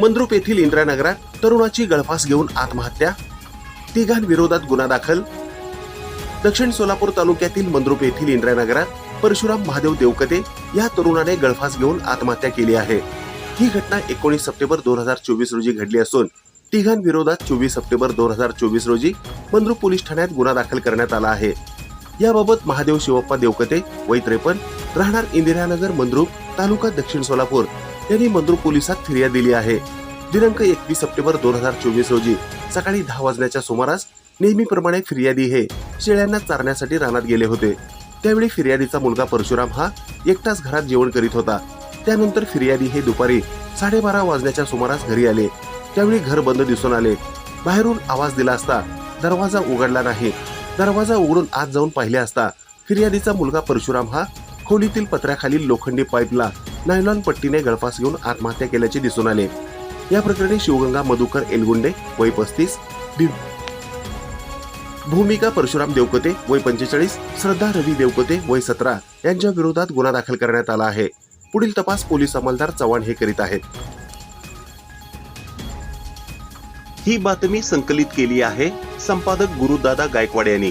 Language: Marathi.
मंद्रुप येथील इंदिरानगरात तरुणाची गळफास घेऊन आत्महत्या तिघांविरोधात गुन्हा दाखल. दक्षिण सोलापूर तालुक्यातील मंद्रुप येथील इंदिरानगरात परशुराम महादेव देवकते या तरुणाने गळफास घेऊन आत्महत्या केली आहे. ही घटना एकोणीस सप्टेंबर दोन हजार चोवीस रोजी घडली असून तिघांविरोधात चोवीस सप्टेंबर दोन हजार चोवीस रोजी मंद्रुप पोलीस ठाण्यात गुन्हा दाखल करण्यात आला आहे. याबाबत महादेव शिवप्पा देवकते वय त्रेपन्न राहणार इंदिरानगर मंद्रुप तालुका दक्षिण सोलापूर यांनी मंद्रुप पोलिसात फिर्याद दिली आहे. दिनांक एकवीस सप्टेंबर दोन हजार चोवीस रोजी सकाळी दहा वाजण्याच्या सुमारास नेहमीप्रमाणे फिर्यादी हे शेळ्यांना चारण्यासाठी रानात गेले होते. त्यावेळी फिर्यादीचा मुलगा परशुराम हा एकटाच घरात जेवण करीत होता. त्यानंतर फिर्यादी हे दुपारी साडेबारा वाजण्याच्या सुमारास घरी आले. त्यावेळी घर बंद दिसून आले. बाहेरून आवाज दिला असता दरवाजा उघडला नाही. दरवाजा उघडून आत जाऊन पाहिले असता. फिर्यादीचा मुलगा परशुराम हा खोलीतील पत्र्याखालील लोखंडी पाईपला नायलॉन पट्टीने गळफास घेऊन आत्महत्या केल्याचे दिसून आले. या प्रकरणी शिवगंगा मधुकर एलगुंडे वय पस्तीस भूमिका परशुराम देवकते वय पंचेचाळीस श्रद्धा रवी देवकते वय सतरा यांच्या विरोधात गुन्हा दाखल करण्यात आला आहे. पुढील तपास पोलीस अंमलदार चव्हाण हे करीत आहेत. ही बातमी संकलित केली आहे संपादक गुरुदादा गायकवाड यांनी.